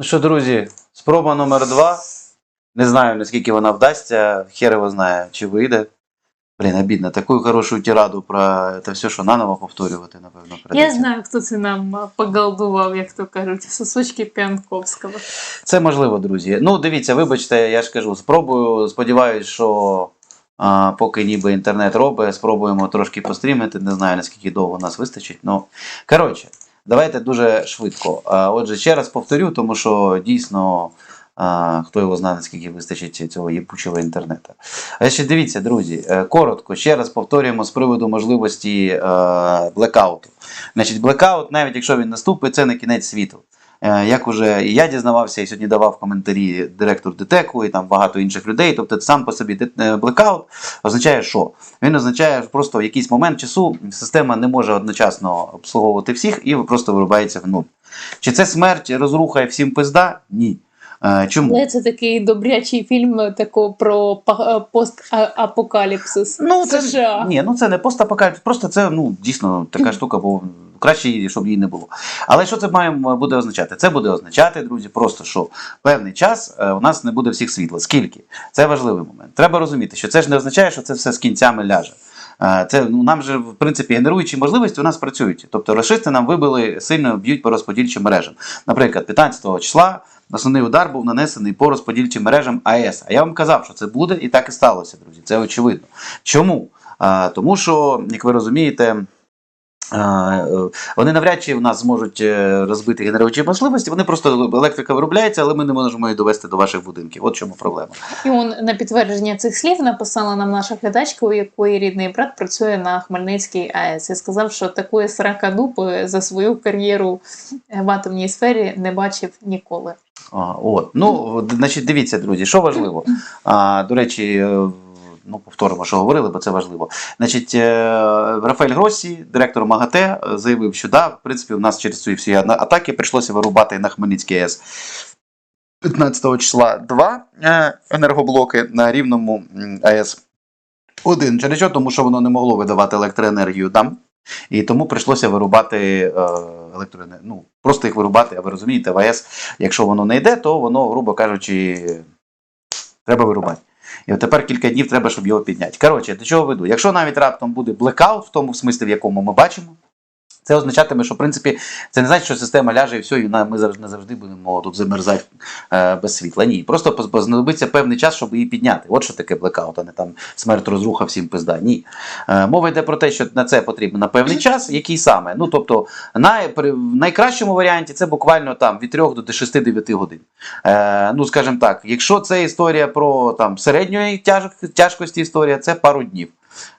Ну що, друзі, спроба номер два. Не знаю, наскільки вона вдасться. Хер його знає, чи вийде. Блін, обідно. Таку хорошу тираду про це все, що наново повторювати, напевно, Я знаю, хто це нам поголдував, як то кажуть, сосочки П'янковського. Це можливо, друзі. Ну, дивіться, вибачте, я ж кажу, спробую. Сподіваюсь, що а, поки ніби інтернет робить, спробуємо трошки пострімити. Не знаю, наскільки довго нас вистачить. Ну, коротше, давайте дуже швидко. Отже, ще раз повторю, тому що дійсно. Хто його знає, наскільки вистачить цього єпучого інтернету. А ще дивіться, друзі, е, коротко, ще раз повторюємо з приводу можливості е, блекауту. Значить, блекаут, навіть якщо він наступить, це не кінець світу. Е, Як уже і я дізнавався, і сьогодні давав коментарі директор ДТЕКу і там багато інших людей. Тобто сам по собі е, блекаут означає, що він означає, що просто в якийсь момент часу система не може одночасно обслуговувати всіх і просто вирубається в нуль. Чи це смерть розруха і всім пизда? Ні. Е, Чому? Але це такий добрячий фільм такого про постапокаліпсис. Ну, це, США. Ні, ну це не постапокаліпсис, просто це ну, дійсно така штука, бо краще, її, щоб її не було. Але що це має буде означати? Це буде означати, друзі, просто що певний час е, у нас не буде всіх світла. Скільки? Це важливий момент. Треба розуміти, що це ж не означає, що це все з кінцями ляже. Е, Це ну нам же в принципі генеруючі можливості у нас працюють. Тобто рашисти нам вибили сильно б'ють по розподільчим мережам. Наприклад, 15 числа основний удар був нанесений по розподільчим мережам АЕС. А я вам казав, що це буде, і так і сталося, друзі. Це очевидно. Чому? А, тому що, як ви розумієте. Е, Вони навряд чи в нас зможуть е, розбити генеруючі можливості. Вони просто електрика виробляється, але ми не можемо її довести до ваших будинків. От чому проблема. І он на підтвердження цих слів написала нам наша глядачка, у якої рідний брат працює на Хмельницькій АЕС, і сказав, що такої сракадуп за свою кар'єру в атомній сфері не бачив ніколи. А, от. Ну, значить, дивіться, друзі, що важливо. А, до речі, е, ну, повторимо, що говорили, бо це важливо. Значить, е, Рафаель Гросі, директор МАГАТЕ, е, заявив, що да, в принципі, у нас через ці всі атаки прийшлося вирубати на Хмельницький АЕС 15 числа два е, енергоблоки на рівному АЕС. Один. Через що? Тому що воно не могло видавати електроенергію там. І тому прийшлося вирубати електроенергію. Ну, просто їх вирубати, а ви розумієте, в АЕС, якщо воно не йде, то воно, грубо кажучи, треба вирубати. І тепер кілька днів треба, щоб його підняти. Коротше, до чого веду? Якщо навіть раптом буде блекаут, в тому смислі, в якому ми бачимо, це означатиме, що в принципі це не значить, що система ляже і все, і ми завжди не завжди будемо тут замерзати е, без світла. Ні, просто знадобиться певний час, щоб її підняти. От що таке блекаут, а не там смерть розруха всім пизда. Ні. Е, мова йде про те, що на це потрібно на певний час, який саме. Ну тобто, най, в найкращому варіанті це буквально там від 3 до 6-9 годин. Е, ну, скажімо так, якщо це історія про там середньої тяж, тяжкості історія, це пару днів.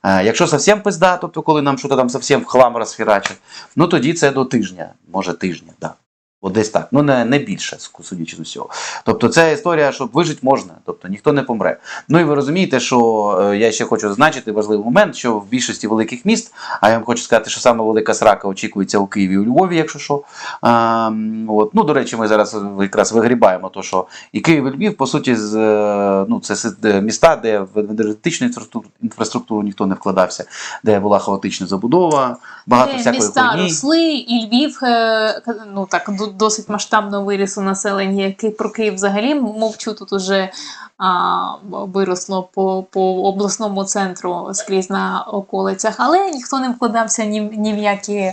Е, якщо совсем пизда, тобто коли нам щось там совсем в хлам розфірачить, ну тоді це до тижня, може тижня, да. От десь так, ну не, не більше, судячи з усього. Тобто це історія, щоб вижити можна, тобто ніхто не помре. Ну і ви розумієте, що е, я ще хочу зазначити важливий момент, що в більшості великих міст, а я вам хочу сказати, що саме велика срака очікується у Києві і у Львові, якщо що. А, от. Ну, до речі, ми зараз якраз вигрібаємо то, що і Київ і Львів, по суті, з, е, ну, це міста, де в енергетичну інфраструктуру, інфраструктуру ніхто не вкладався, де була хаотична забудова, багато Де всякої міста росли, і Львів е, ну так до- досить масштабно вирісло населення. Який про Київ взагалі мовчу тут уже а, виросло по, по обласному центру скрізь на околицях, але ніхто не вкладався ні, ні в які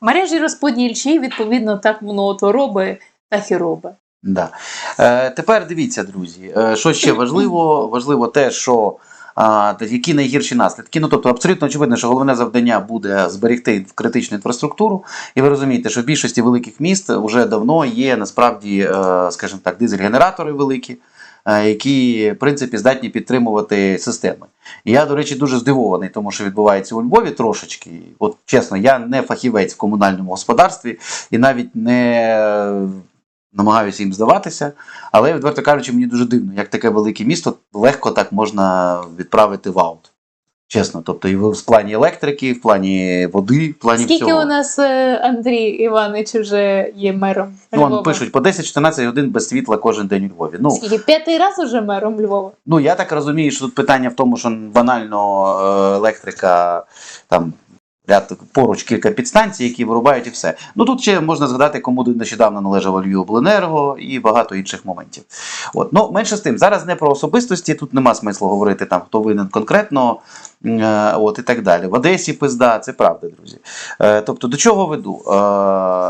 мережі розподільчі, відповідно так воно то робить, так і робить. Да. Е, тепер дивіться, друзі, е, що ще важливо? Важливо те, що які найгірші наслідки. Ну, тобто, абсолютно очевидно, що головне завдання буде зберегти критичну інфраструктуру. І ви розумієте, що в більшості великих міст вже давно є насправді, е, скажімо так, дизель-генератори великі. е, Які, в принципі, здатні підтримувати системи. І я, до речі, дуже здивований, тому що відбувається у Львові трошечки. От чесно, я не фахівець в комунальному господарстві і навіть не намагаюся їм здаватися. Але, відверто кажучи, мені дуже дивно, як таке велике місто легко так можна відправити в аут. Чесно, тобто і в плані електрики, в плані води, в плані Скільки всього. у нас е, Андрій Іванович вже є мером? Ну, Львова? пишуть по 10-14 годин без світла кожен день у Львові. Ну, Скільки п'ятий раз уже мером Львова? ну я так розумію, що тут питання в тому, що банально е, електрика там ряд поруч кілька підстанцій, які вирубають і все. Ну тут ще можна згадати, кому нещодавно належало Львівобленерго і багато інших моментів. От. Ну, менше з тим, зараз не про особистості, тут нема смислу говорити там, хто винен конкретно, е, от і так далі. В Одесі пизда, це правда, друзі. Е, тобто, до чого веду? Е,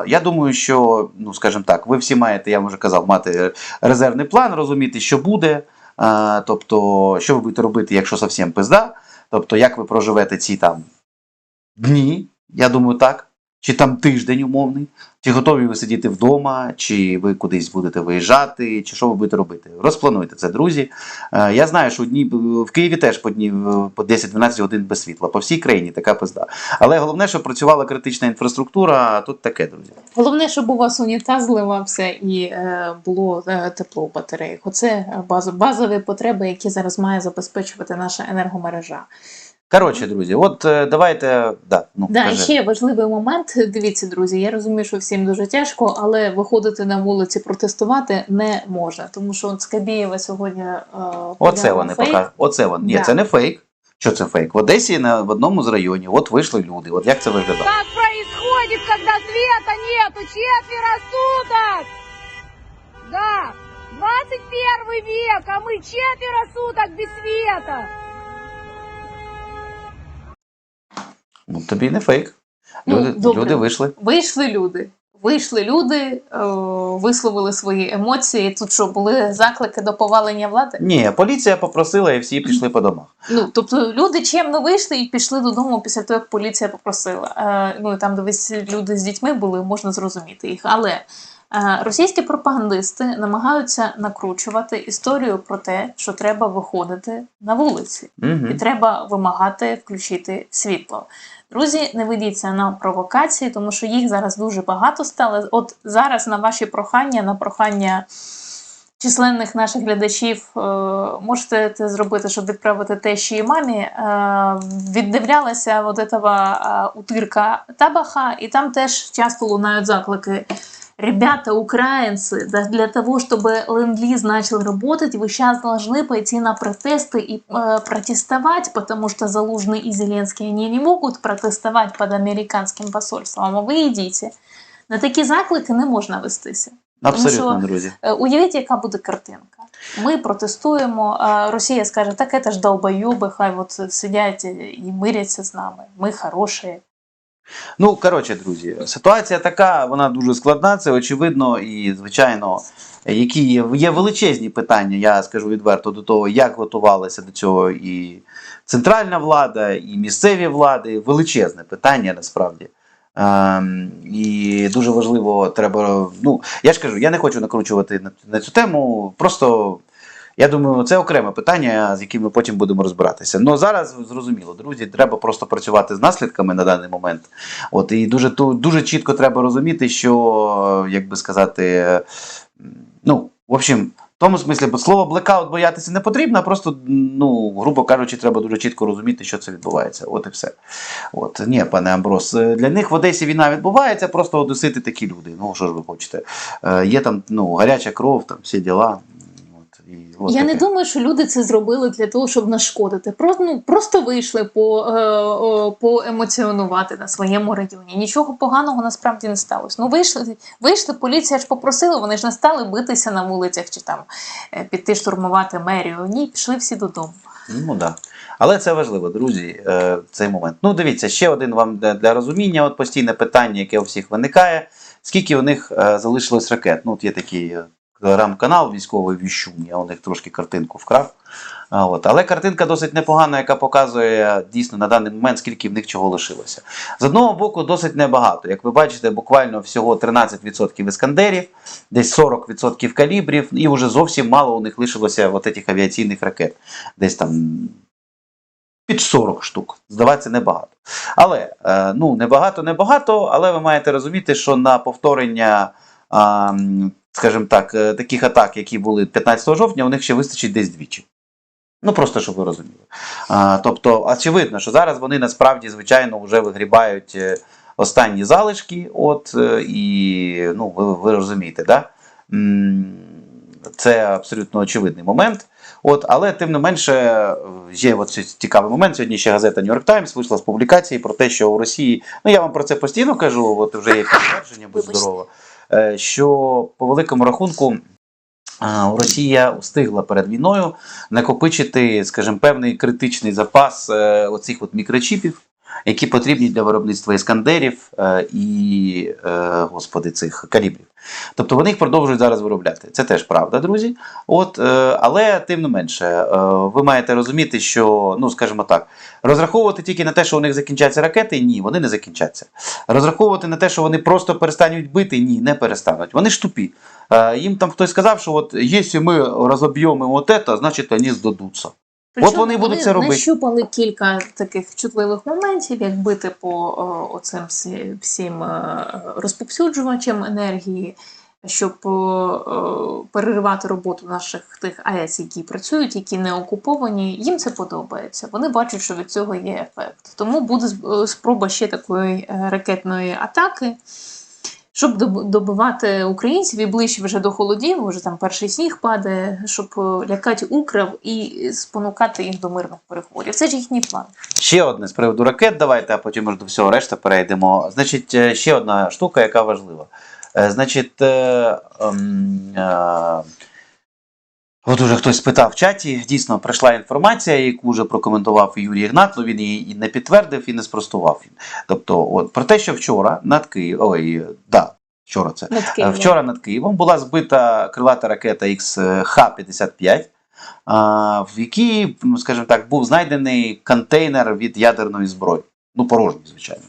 я думаю, що, ну скажімо так, ви всі маєте, я вже казав, мати резервний план, розуміти, що буде. Тобто, що ви будете робити, якщо зовсім пизда. Тобто, як ви проживете ці там дні, я думаю, так. Чи там тиждень умовний, чи готові ви сидіти вдома, чи ви кудись будете виїжджати, чи що ви будете робити. Розплануйте це, друзі. Е, Я знаю, що дні в Києві теж по дні по 10-12 годин без світла. По всій країні така пизда. Але головне, щоб працювала критична інфраструктура, а тут таке, друзі. Головне, щоб у вас унітаз зливався і е, було е, тепло в батареях. Оце е, базові потреби, які зараз має забезпечувати наша енергомережа. Коротше, друзі, от е, давайте. Да, ну, Да, кажи. ще важливий момент. Дивіться, друзі. Я розумію, що всім дуже тяжко, але виходити на вулиці протестувати не можна, тому що от Скабєєва сьогодні е, Оце вони фейк. покажуть. Оце вони. Ні, Да. це не фейк. Що це фейк? В Одесі на в одному з районів, от вийшли люди. От як це виглядає? Как происходит, когда света нету четверо суток? Да, 21 век, а мы четверо суток без света. Ну тобі не фейк. Ну, Люди, добре. люди вийшли. Вийшли люди. Вийшли люди, е, висловили свої емоції. Тут що були заклики до повалення влади? Ні, поліція попросила і всі пішли по домах. Ну тобто люди чемно вийшли і пішли додому після того, як поліція попросила. Е, ну там, де весь люди з дітьми були, можна зрозуміти їх. Але е, російські пропагандисти намагаються накручувати історію про те, що треба виходити на вулиці. Угу. і треба вимагати включити світло. Друзі, не ведіться на провокації, тому що їх зараз дуже багато стало. От зараз на ваші прохання, на прохання численних наших глядачів, е, можете це зробити, щоб відправити тещі і мамі. Е, віддивлялася от этого е, утирка Табаха, і там теж часто лунають заклики Ребята, украинцы, да для того, чтобы ленд-лиз начал работать, вы сейчас должны пойти на протесты и э, протестовать, потому что Залужный и Зеленский, они не могут протестовать под американским посольством, а ви йдіть. На такі заклики не можна вестися. Абсолютно, що- друзі. Е, Уявіть, яка буде картинка. Ми протестуємо, а Росія скаже, так це ж долбойоби, хай от сидять і миряться з нами. Ми хороші. Ну, коротше, друзі, ситуація така, вона дуже складна, це очевидно, і, звичайно, які є, є величезні питання, я скажу відверто, до того, як готувалася до цього і центральна влада, і місцеві влади. Величезне питання насправді. Ем, і дуже важливо, треба. Ну, я ж кажу, я не хочу накручувати на, на цю тему. Просто я думаю, це окреме питання, з яким ми потім будемо розбиратися. Ну зараз зрозуміло, друзі, треба просто працювати з наслідками на даний момент. От і дуже дуже чітко треба розуміти, що як би сказати, ну, в общем. В тому смислі, бо слово блекаут боятися не потрібно, а просто, ну, грубо кажучи, треба дуже чітко розуміти, що це відбувається. От і все. От, ні, пане Амброс, е, для них в Одесі війна відбувається, просто одесити такі люди. Ну, що ж ви хочете? Е, є там ну, гаряча кров, там всі діла. От, і, от Я не думаю, що люди це зробили для того, щоб нашкодити. Просто, ну, просто вийшли по, е, поемоціонувати на своєму районі. Нічого поганого насправді не сталося. Ну, вийшли, вийшли, поліція ж попросила, вони ж не стали битися на вулицях чи там е, піти штурмувати мерію. Ні, пішли всі додому. Ну да. Але це важливо, друзі, е, цей момент. Ну, дивіться, ще один вам для, для розуміння, от постійне питання, яке у всіх виникає. Скільки у них е, залишилось ракет? Ну, от є такий телеграм-канал військовий віщун, я у них трошки картинку вкрав. От. Але картинка досить непогана, яка показує дійсно на даний момент, скільки в них чого лишилося. З одного боку, досить небагато. Як ви бачите, буквально всього 13% іскандерів, десь 40% калібрів, і вже зовсім мало у них лишилося от цих авіаційних ракет. Десь там під 40 штук. Здаватися небагато. Але е, ну, небагато, небагато, але ви маєте розуміти, що на повторення, скажімо так, е, таких атак, які були 15 жовтня, у них ще вистачить десь двічі. Ну, просто щоб ви розуміли. А, тобто, очевидно, що зараз вони насправді, звичайно, вже вигрібають е, останні залишки, от, е, і ну, ви, ви розумієте, да? Це абсолютно очевидний момент. От, але тим не менше, є от цікавий момент. Сьогодні ще газета New York Times вийшла з публікації про те, що у Росії, ну я вам про це постійно кажу, от вже є підтвердження, будь здорово, що по великому рахунку. Росія встигла перед війною накопичити, скажімо, певний критичний запас е, оцих от мікрочіпів, які потрібні для виробництва іскандерів е, і, е, господи, цих калібрів. Тобто вони їх продовжують зараз виробляти. Це теж правда, друзі. От, е, але тим не менше, ви маєте розуміти, що, ну скажімо так, розраховувати тільки на те, що у них закінчаться ракети, ні, вони не закінчаться. Розраховувати на те, що вони просто перестануть бити, ні, не перестануть. Вони ж тупі. Їм там хтось сказав, що от якщо ми розоб'ємо от це, значить вони здадуться. Причому вони будуть це робити. нащупали кілька таких чутливих моментів, як бити по о, оцим всім е, розповсюджувачам енергії, щоб о, переривати роботу наших тих АЕС, які працюють, які не окуповані. Їм це подобається. Вони бачать, що від цього є ефект. Тому буде спроба ще такої е, ракетної атаки. Щоб доб- добивати українців і ближче вже до холодів, вже там перший сніг падає, щоб е, лякати украв і спонукати їх до мирних переговорів. Це ж їхній план. Ще одне з приводу ракет, давайте, а потім до всього решта перейдемо. Значить, е, ще одна штука, яка важлива. Е, Значить, е, е, е, от уже хтось спитав в чаті. Дійсно, прийшла інформація, яку вже прокоментував Юрій Ігнат, але він її і не підтвердив, і не спростував. Тобто, от, про те, що вчора над Києвом, ой, да, вчора це. Над Е, Києвом. Вчора над Києвом була збита крилата ракета XH-55, в якій, ну, скажімо так, був знайдений контейнер від ядерної зброї. Ну, порожній, звичайно.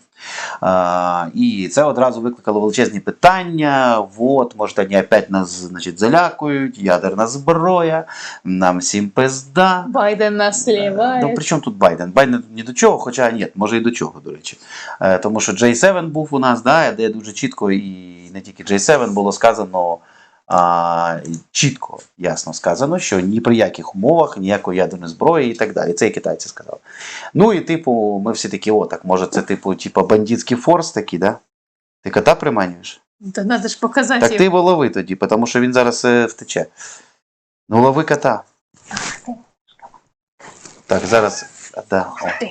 А, і це одразу викликало величезні питання. От, може, вони опять нас значить, залякують, ядерна зброя, нам всім пизда. Байден нас сліває. Ну, при чому тут Байден? Байден ні до чого, хоча ні, може і до чого, до речі. Е, тому що J7 був у нас, да, де дуже чітко, і не тільки J7 було сказано а, чітко, ясно сказано, що ні при яких умовах ніякої ядерної зброї і так далі. Це і китайці сказали. Ну і типу, ми всі такі, о, так може, це типу, типу бандитський форс такий, да? Ти кота приманюєш? Та треба ж показати. Так ти його лови тоді, тому що він зараз е, втече. Ну, лови кота. Так, зараз. Да, о.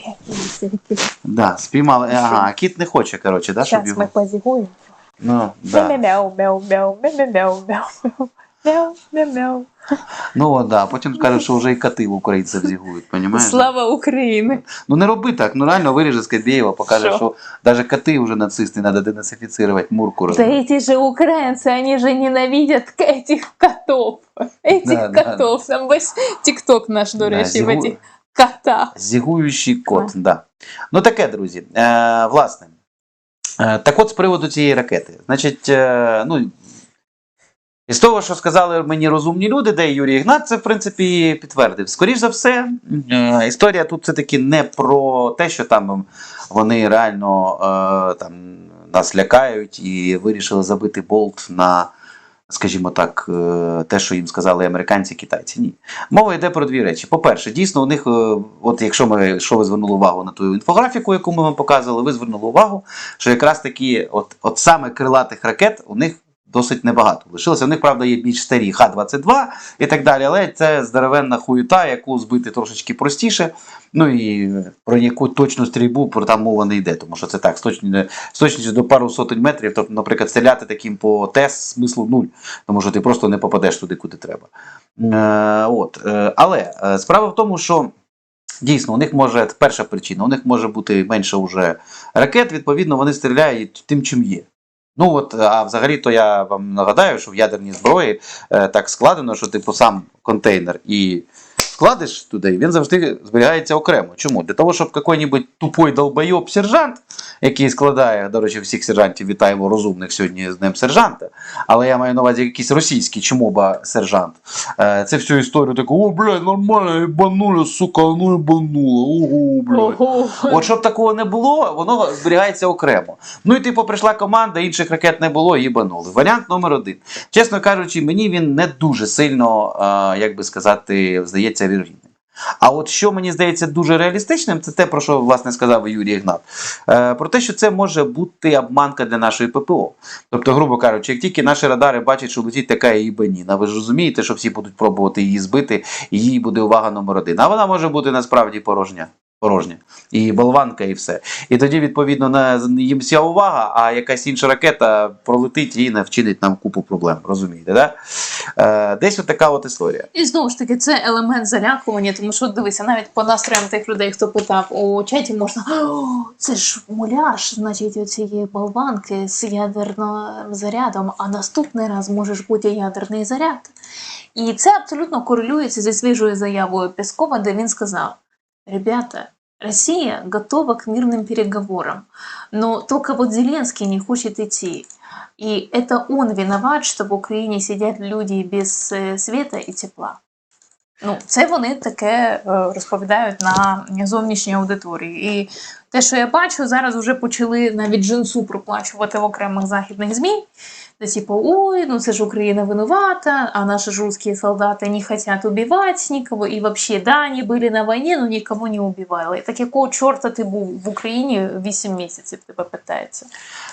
Да, спіймали. Ага, кіт не хоче, коротше, да, щоб мы його. позигуем. Ну, да. Мяу, мяу, мяу, мяу, мяу, мяу, мяу, мяу, мяу, мяу. Ну, от, да. Потім скажуть, що вже і коти в українців зігують, понімаєш? Слава Україні! Ну не роби так, ну реально виріже Скабєєва, покаже, Що? що навіть коти вже нацисти, треба денацифіцировать Мурку. Да розумієш? эти же украинцы, они же ненавидят к- этих котов. Этих Да, да. котов. Там весь тікток наш, до Да, речі, в зігу- этих котах. Зігуючий кот, да. Ну таке, друзі. Е, власне. Е, так от з приводу цієї ракети. Значить, е, ну, із того, що сказали мені розумні люди, де Юрій Ігнат, це в принципі підтвердив. Скоріше за все, е, історія тут все-таки не про те, що там вони реально там, нас лякають і вирішили забити болт на, скажімо так, е, те, що їм сказали американці, китайці. Ні. Мова йде про дві речі. По-перше, дійсно, у них, е, от якщо ми якщо ви звернули увагу на ту інфографіку, яку ми вам показували, ви звернули увагу, що якраз такі, от, от саме крилатих ракет у них досить небагато. Лишилося. У них, правда, є більш старі Х-22 і так далі, але це здоровенна хуюта, яку збити трошечки простіше. Ну і про яку точну стрільбу про там мова не йде, тому що це так, з точністю, до пару сотень метрів, тобто, наприклад, стріляти таким по ТЕС смислу нуль, тому що ти просто не попадеш туди, куди треба. Е, от, е, але е, справа в тому, що дійсно у них може перша причина, у них може бути менше уже ракет, відповідно, вони стріляють тим, чим є. Ну от, а взагалі, то я вам нагадаю, що в ядерній зброї е, так складено, що типу сам контейнер і вкладеш туди, він завжди зберігається окремо. Чому? Для того, щоб який-небудь тупой долбойоб сержант, який складає, до речі, всіх сержантів вітаємо розумних сьогодні з Днем сержанта. Але я маю на увазі якийсь російський чмоба сержант. Е, Це всю історію таку, о, блядь, нормально, ебанули, сука, ну ебанули, ого, блядь. От щоб такого не було, воно зберігається окремо. Ну і типу прийшла команда, інших ракет не було, їбанули. Варіант номер один. Чесно кажучи, мені він не дуже сильно, е, як би сказати, здається вірогідним. А от що мені здається дуже реалістичним, це те, про що власне сказав Юрій Ігнат. Е, про те, що це може бути обманка для нашої ППО. Тобто, грубо кажучи, як тільки наші радари бачать, що летить така їбаніна, ви ж розумієте, що всі будуть пробувати її збити, і їй буде увага номер один. А вона може бути насправді порожня. Порожня. І болванка, і все. І тоді, відповідно, на їм вся увага, а якась інша ракета пролетить і не вчинить нам купу проблем. Розумієте, да? Е, десь от така от історія. І знову ж таки, це елемент залякування, тому що дивися, навіть по настроям тих людей, хто питав у чаті, можна «О, це ж муляж, значить, оцієї болванки з ядерним зарядом, а наступний раз може ж бути ядерний заряд. І це абсолютно корелюється зі свіжою заявою Пескова, де він сказав: Ребята, Россия готова к мирным переговорам, но только вот Зеленский не хочет идти. И это он виноват, что в Україні сидять люди без е, света і тепла. Ну, це вони таке е, розповідають на зовнішній аудиторії. І те, що я бачу, зараз вже почали навіть джинсу проплачувати в окремих західних ЗМІ. Де типу, ой, ну це ж Україна винувата, а наши ж русские солдаты не хотят убивать никого, и вообще, да, они были на войне, но никого не убивали. Так якого чорта ти був в Україні 8 місяців, тебе питається.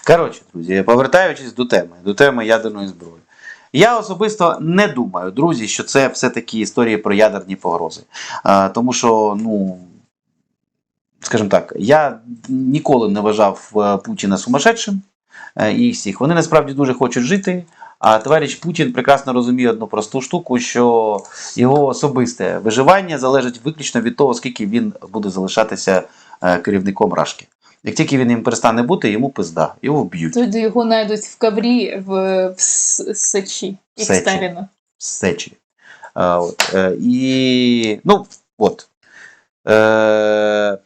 Коротше, друзі, повертаючись до теми, до теми ядерної зброї. Я особисто не думаю, друзі, що це все-таки історії про ядерні погрози. А, тому що, ну, скажімо так, я ніколи не вважав е, Путіна сумасшедшим е, і всіх. Вони насправді дуже хочуть жити. А товариш Путін прекрасно розуміє одну просту штуку, що його особисте виживання залежить виключно від того, скільки він буде залишатися е, керівником Рашки. Як тільки він їм перестане бути, йому пизда, його вб'ють. Тоді його знайдуть в кабрі в, в Сечі, як Сечі. Сталіна. сечі. А, от, е, і, ну, от. Е,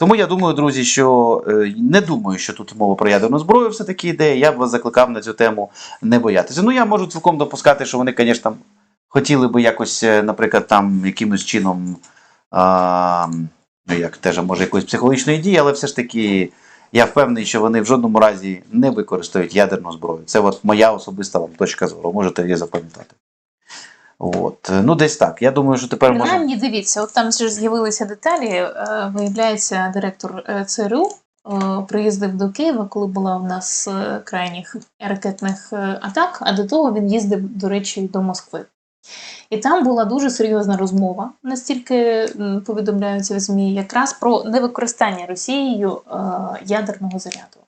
тому я думаю, друзі, що е, не думаю, що тут мова про ядерну зброю все-таки йде. Я б вас закликав на цю тему не боятися. Ну, я можу цілком допускати, що вони, звісно, хотіли би якось, е, наприклад, там якимось чином, а, ну як теж, може, якоїсь психологічної дії, але все ж таки. Я впевнений, що вони в жодному разі не використають ядерну зброю. Це от моя особиста вам точка зору. Можете її запам'ятати. От. Ну, десь так. Я думаю, що тепер можна. Принаймні, дивіться, от там ж з'явилися деталі. Е, Виявляється, директор е, ЦРУ е, приїздив до Києва, коли була у нас крайніх ракетних атак, а до того він їздив, до речі, до Москви. І там була дуже серйозна розмова, настільки повідомляються в ЗМІ, якраз про невикористання Росією ядерного заряду.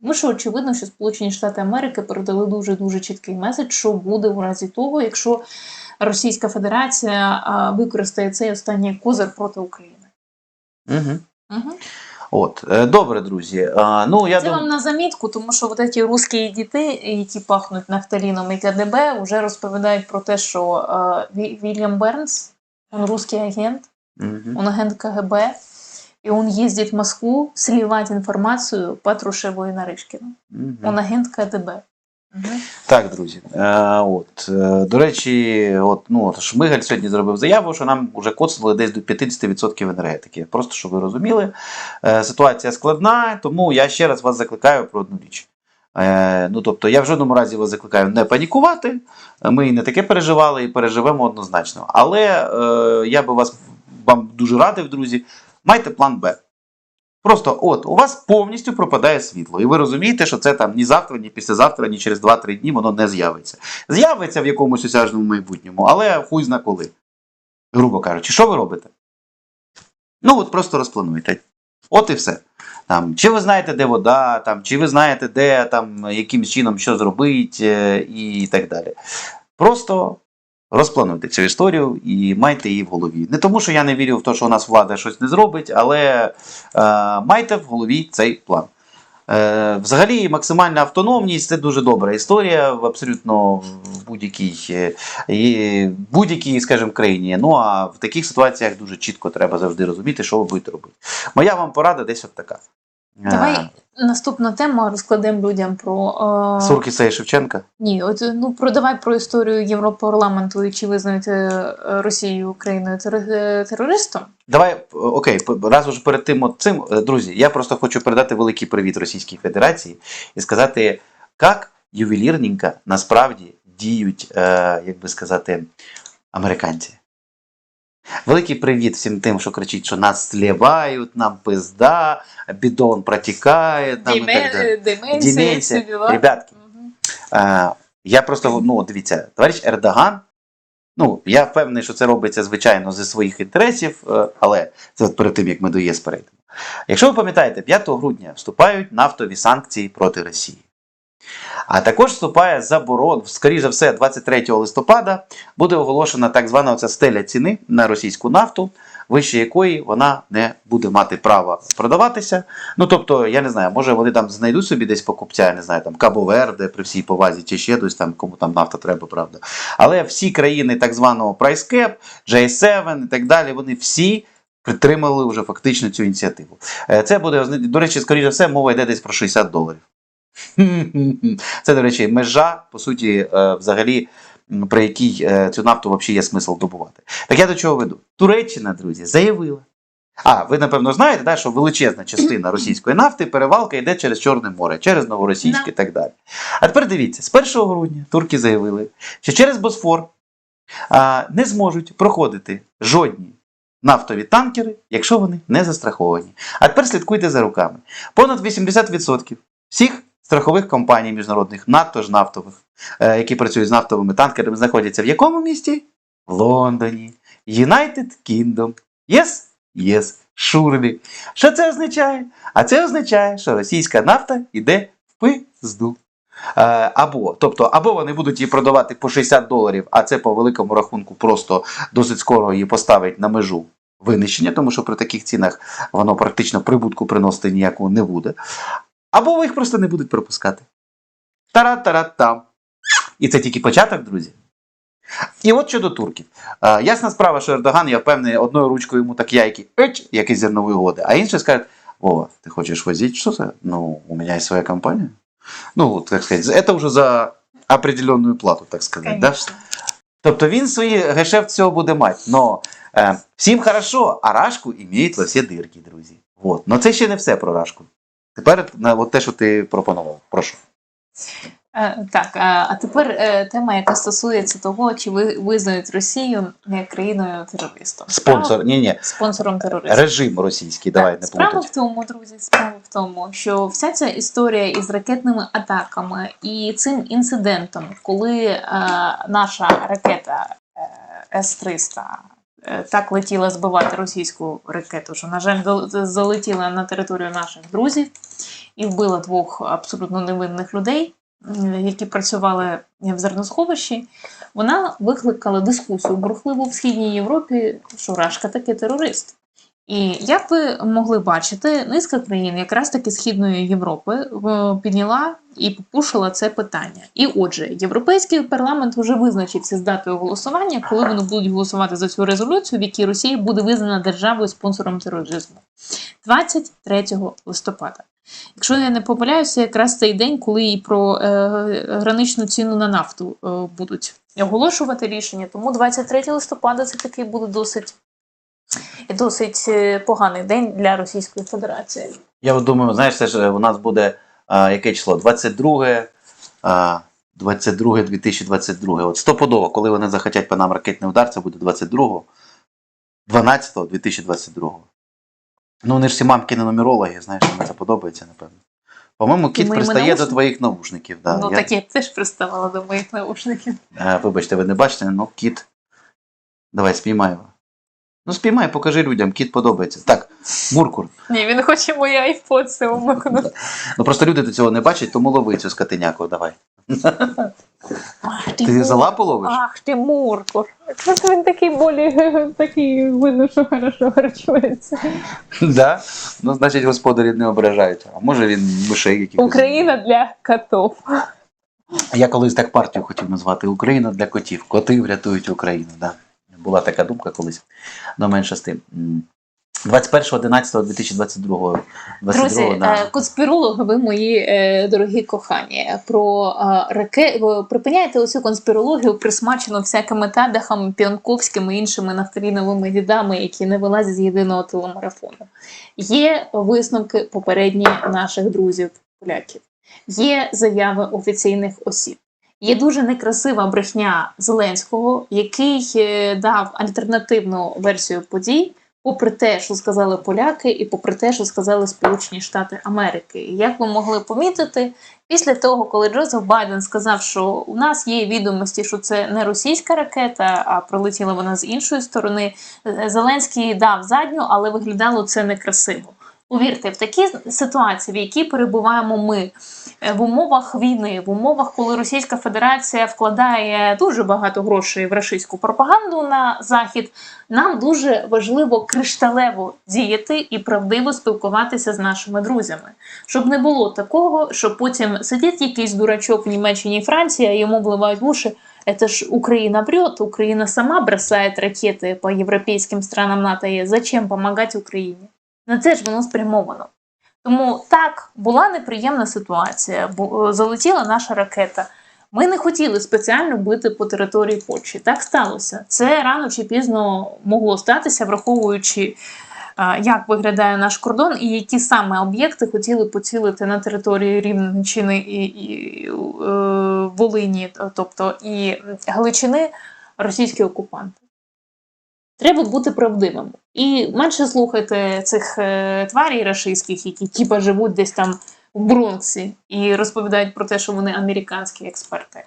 Тому що очевидно, що Сполучені Штати Америки передали дуже дуже чіткий меседж, що буде в разі того, якщо Російська Федерація використає цей останній козир проти України. Угу. Угу. От. Е, Добре, друзі. А, ну, я Це дум... вам на замітку, тому що от ці русські діти, які пахнуть нафталіном і КДБ, вже розповідають про те, що е, Вільям Бернс, він русский агент, Мгм. он агент КГБ, и он ездит в Москву сливать информацию Патрушеву и Нарышкину. Мгм. Он агент КДБ. Так, друзі. Е, от. Е, до речі, от, ну, от Шмигаль сьогодні зробив заяву, що нам вже коцнули десь до 50% енергетики. Просто щоб ви розуміли, е, ситуація складна, тому я ще раз вас закликаю про одну річ. Ну, тобто, я в жодному разі вас закликаю не панікувати. Ми і не таке переживали, і переживемо однозначно. Але е, я би вас вам дуже радив, друзі, майте план Б. Просто от у вас повністю пропадає світло, і ви розумієте, що це там ні завтра, ні післязавтра, ні через 2-3 дні воно не з'явиться. З'явиться в якомусь осяжному майбутньому, але хуй зна коли. Грубо кажучи, що ви робите? Ну, от просто розплануйте. От і все. Там, чи ви знаєте, де вода, там, чи ви знаєте, де там, яким чином що зробити, і так далі. Просто розплануйте цю історію і майте її в голові. Не тому, що я не вірю в те, що у нас влада щось не зробить, але е, майте в голові цей план. Е, взагалі, максимальна автономність це дуже добра історія в абсолютно в будь-якій, е, будь-якій, скажімо, країні. Ну а в таких ситуаціях дуже чітко треба завжди розуміти, що ви будете робити. Моя вам порада десь от така. Е, Давай наступну тему розкладемо людям про. Е... Суркіса і Шевченка. Ні, от ну про давай про історію Європарламенту і чи визнають е, Росію Україною тери- е, терористом. Давай, е, окей, раз уже перед тим от цим, е, друзі, я просто хочу передати великий привіт Російській Федерації і сказати, як ювелірненько насправді діють, е, як би сказати, американці. Великий привіт всім тим, що кричить, що нас сливають, нам пизда, бідон протікає. Там, і так далі. Деменція, Деменція. діла. Ребятки. Е, я просто, ну, дивіться, товариш Ердоган, ну, я впевнений, що це робиться, звичайно, зі своїх інтересів, е, але це перед тим, як ми до ЄС перейдемо. Якщо ви пам'ятаєте, 5 грудня вступають нафтові санкції проти Росії. А також вступає заборон, скоріше за все, 23 листопада буде оголошена так звана оця стеля ціни на російську нафту, вище якої вона не буде мати права продаватися. Ну тобто, я не знаю, може вони там знайдуть собі десь покупця, я не знаю, там Кабо Верде при всій повазі, чи ще десь там, кому там нафта треба, правда. Але всі країни так званого Price Cap, J7 і так далі, вони всі. Підтримали вже фактично цю ініціативу. Е, Це буде, до речі, скоріше все, мова йде десь про 60 доларів. Це, до речі, межа, по суті, е, взагалі, при якій е, цю нафту взагалі є смисл добувати. Так я до чого веду? Туреччина, друзі, заявила. А, ви напевно знаєте, да, що величезна частина російської нафти перевалка йде через Чорне море, через Новоросійськ Да. і так далі. А тепер дивіться, з 1 грудня турки заявили, що через Босфор а, не зможуть проходити жодні нафтові танкери, якщо вони не застраховані. А тепер слідкуйте за руками. Понад 80% всіх страхових компаній міжнародних, надто ж нафтових, е, які працюють з нафтовими танкерами, знаходяться в якому місті? В Лондоні. United Kingdom. Yes? Yes. Surely. Що це означає? А це означає, що російська нафта йде в пизду. Е, Або, тобто, або вони будуть її продавати по 60 доларів, а це по великому рахунку просто досить скоро її поставить на межу винищення, тому що при таких цінах воно практично прибутку приносити ніякого не буде. Або ви їх просто не будуть пропускати. Тара-тара-там. І це тільки початок, друзі. І от щодо турків. Е, ясна справа, що Ердоган, я впевнений, одною ручкою йому так яйки, як із зернової угоди, а інший скаже, Вова, ти хочеш возити, що це? Ну, у мене є своя компанія. Ну, так сказати, це вже за определенную плату, так сказати. Да? Тобто він свої гешефт цього буде мати. Но е, всім хорошо, а рашку іміють во всі дирки, друзі. Вот. Но це ще не все про рашку. Тепер на от те, що ти пропонував. Прошу. Е, Так, е, а тепер е, тема, яка стосується того, чи ви визнають Росію країною терористом. Спонсор, ні, ні, Спонсором терористів. режим російський, давай Так, не справа плутати. в тому, друзі, справа в тому, що вся ця історія із ракетними атаками і цим інцидентом, коли е, наша ракета е, С-300 е, так летіла збивати російську ракету, що, на жаль, залетіла на територію наших друзів і вбила двох абсолютно невинних людей, які працювали в зерносховищі, вона викликала дискусію бурхливу в Східній Європі, що Рашка таки терорист. І як ви могли бачити, низка країн, якраз таки Східної Європи, підняла і попушила це питання. І отже, Європейський парламент вже визначився з датою голосування, коли вони будуть голосувати за цю резолюцію, в якій Росія буде визнана державою спонсором тероризму 23 листопада. Якщо я не помиляюся, якраз цей день, коли і про е, граничну ціну на нафту е, будуть оголошувати рішення. Тому 23 листопада це такий буде досить і досить е, поганий день для Російської Федерації. Я думаю, знаєш, це ж е, у нас буде а, яке число? 22, а, 22 2022. От стопудово, коли вони захотять по нам ракетний удар, це буде 22 12 2022. Ну, вони ж всі мамкіни нумерологи, знаєш, мені це подобається, напевно. По-моєму, кіт пристає до твоїх наушників. Да. ну я, так я теж приставала до моїх наушників. Е, вибачте, ви не бачите, ну кіт. Давай, спіймай його. Ну, спіймай, покажи людям, кіт подобається. Так, Муркур. Ні, він хоче мої айфоці умикнути. Ну просто люди до цього не бачать, тому лови цю скотиняку, давай. Ах, Ти Мур. за лапу ловиш? Ах ти Муркур. Просто він такий болі, такий видно, що хорошо харчується. Да? Ну, значить, господарі не ображають. А може він мишей якихось. Україна для котов. Я колись так партію хотів назвати Україна для котів. Коти врятують Україну. Да. Була така думка колись. Но менше з тим. М. 21.11.2022 Друзі, да. е, конспірологи, ви мої е, дорогі кохані, про е, раке... ви припиняєте оцю конспірологію, присмачену всякими тадахами, піонковськими іншими нафталіновими дідами, які не вилазять з єдиного телемарафону. Є висновки попередні наших друзів поляків, є заяви офіційних осіб. Є дуже некрасива брехня Зеленського, який е, дав альтернативну версію подій, попри те, що сказали поляки, і попри те, що сказали Сполучені Штати Америки. Як ви могли помітити, після того, коли Джозеф Байден сказав, що у нас є відомості, що це не російська ракета, а прилетіла вона з іншої сторони, е, Зеленський дав задню, але виглядало це некрасиво. Повірте, в такій ситуації, в якій перебуваємо ми, е, в умовах війни, в умовах, коли Російська Федерація вкладає дуже багато грошей в рашистську пропаганду на захід, нам дуже важливо кришталево діяти і правдиво спілкуватися з нашими друзями, щоб не було такого, що потім сидить якийсь дурачок в Німеччині і Франції, а йому вливають в уші. Это ж Украина врет, Украина сама бросает ракеты по европейским странам НАТО. Зачем помогать Україні? На це ж воно спрямовано. Тому так, була неприємна ситуація, бо е, залетіла наша ракета. Ми не хотіли спеціально бити по території Польщі. Так сталося. Це рано чи пізно могло статися, враховуючи, е, як виглядає наш кордон і які саме об'єкти хотіли поцілити на території Рівненщини і, і е, Волині, тобто і Галичини російські окупанти. Треба бути правдивим. І менше слухайте цих е, тварій рашистських, які типа живуть десь там в Бронксі і розповідають про те, що вони американські експерти.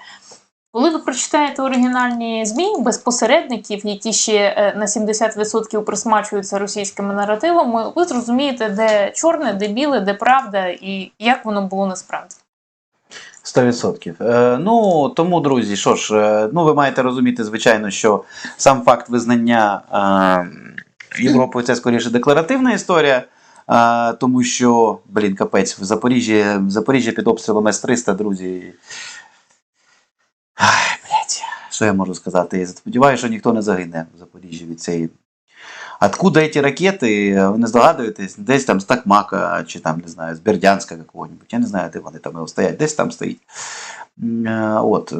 Коли ви прочитаєте оригінальні ЗМІ без посередників, які ще е, на 70% присмачуються російськими наративами, ви зрозумієте, де чорне, де біле, де правда і як воно було насправді. 100%. Е, ну, тому, друзі, що ж, е, ну, ви маєте розуміти, звичайно, що сам факт визнання е, Європою це скоріше декларативна історія. тому що, блін, капець, в Запоріжжі, в Запоріжжя під обстрілом С-300, друзі. Ай, блядь, що я можу сказати? Я сподіваюся, що ніхто не загине в Запоріжжі від цієї. Откуда ці ракети, ви не здогадуєтесь, десь там з Такмака, чи там, не знаю, з Бердянська какого-нибудь. Я не знаю, де вони там стоять, десь там стоїть. Е, От.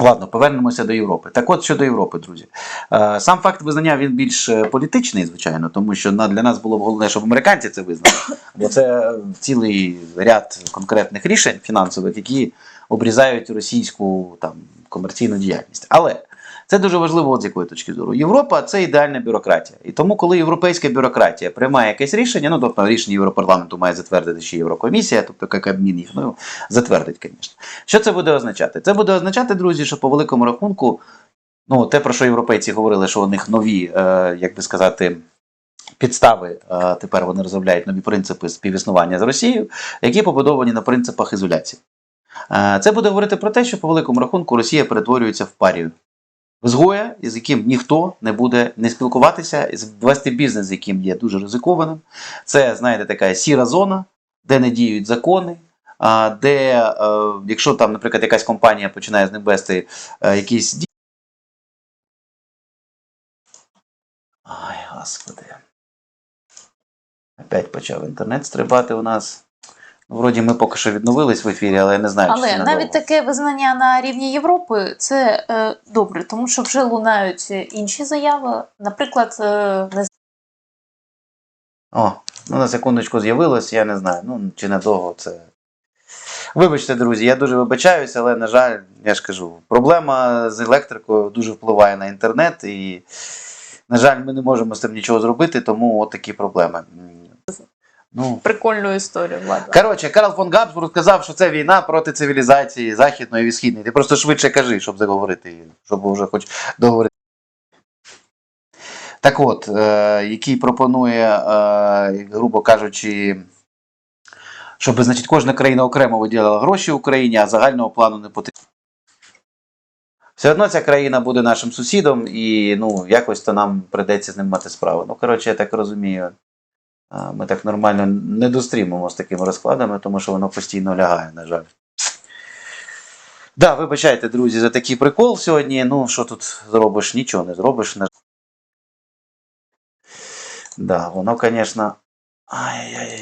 Ладно, повернемося до Європи. Так от щодо Європи, друзі. Е, Сам факт визнання він більш е, політичний, звичайно, тому що для нас було б головне, щоб американці це визнали. Бо це цілий ряд конкретних рішень фінансових, які обрізають російську там, комерційну діяльність. Але це дуже важливо от з якої точки зору. Європа це ідеальна бюрократія. І тому, коли європейська бюрократія приймає якесь рішення, ну тобто рішення Європарламенту має затвердити ще Єврокомісія, тобто Кабмін їх ну, затвердить, звісно. Що це буде означати? Це буде означати, друзі, що по великому рахунку, ну те, про що європейці говорили, що у них нові, е, як би сказати. Підстави е, тепер вони розробляють нові принципи співіснування з Росією, які побудовані на принципах ізоляції. Е, Це буде говорити про те, що по великому рахунку Росія перетворюється в парію. Згоя, з яким ніхто не буде не спілкуватися, вести бізнес, з яким є дуже ризикованим. Це, знаєте, така сіра зона, де не діють закони, де, е, якщо там, наприклад, якась компанія починає з ним вести е, якісь дії. Ай, господи. Опять почав інтернет стрибати у нас. Ну, Вроді ми поки що відновились в ефірі, але я не знаю, чи Але це навіть таке визнання на рівні Європи це е, добре, тому що вже лунають інші заяви. Наприклад, е, не О, ну на секундочку з'явилось, я не знаю. Ну, чи надовго це. Вибачте, друзі, я дуже вибачаюся, але, на жаль, я ж кажу, проблема з електрикою дуже впливає на інтернет, і, на жаль, ми не можемо з цим нічого зробити, тому от такі проблеми. Ну, прикольну історію, Влада. Коротше, Карл фон Габсбург сказав, що це війна проти цивілізації західної і східної. Ти просто швидше кажи, щоб заговорити, щоб вже хоч договорити. Так от, е, який пропонує, е, грубо кажучи, щоб значить, кожна країна окремо виділяла гроші Україні, а загального плану не потрібно. Все одно ця країна буде нашим сусідом, і ну, якось то нам прийдеться з ним мати справу. Ну, коротше, я так розумію, Ми так нормально не дострімимо з такими розкладами, тому що воно постійно лягає, на жаль. Да, вибачайте, друзі, за такий прикол сьогодні. Ну, що тут зробиш? Нічого не зробиш. На... Да, воно, звісно. Ай-яй-яй.